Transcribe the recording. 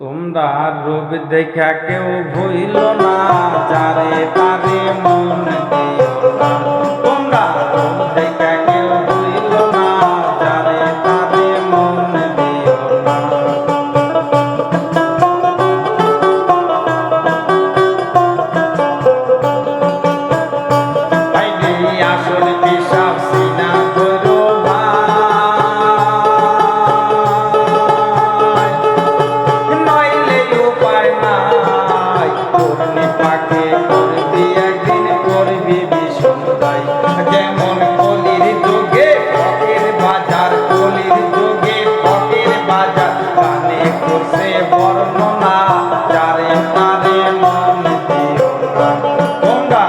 তোমরা রূপ দেখা কেউ ভুইল না যারে তারে মন। সে বর্ণনা যারে তারে মন তোমরা